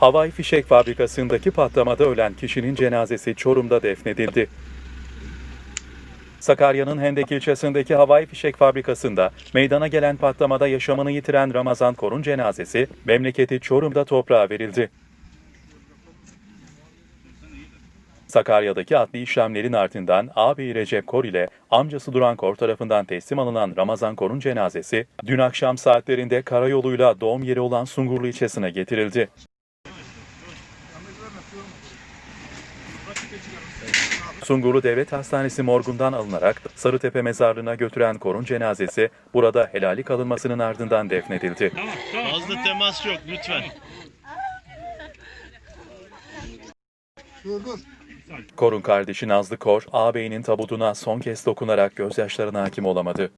Havai fişek fabrikasındaki patlamada ölen kişinin cenazesi Çorum'da defnedildi. Sakarya'nın Hendek ilçesindeki havai fişek fabrikasında meydana gelen patlamada yaşamını yitiren Ramazan Korun cenazesi memleketi Çorum'da toprağa verildi. Sakarya'daki adli işlemlerin ardından ağabeyi Recep Kor ile amcası Duran Kor tarafından teslim alınan Ramazan Korun cenazesi dün akşam saatlerinde karayoluyla doğum yeri olan Sungurlu ilçesine getirildi. Sungurlu Devlet Hastanesi morgundan alınarak Sarıtepe mezarlığına götüren Korun cenazesi burada helallik alınmasının ardından defnedildi. Fazla temas yok lütfen. Kor'un kardeşi Nazlı Kor, ağabeyinin tabutuna son kez dokunarak gözyaşlarına hakim olamadı.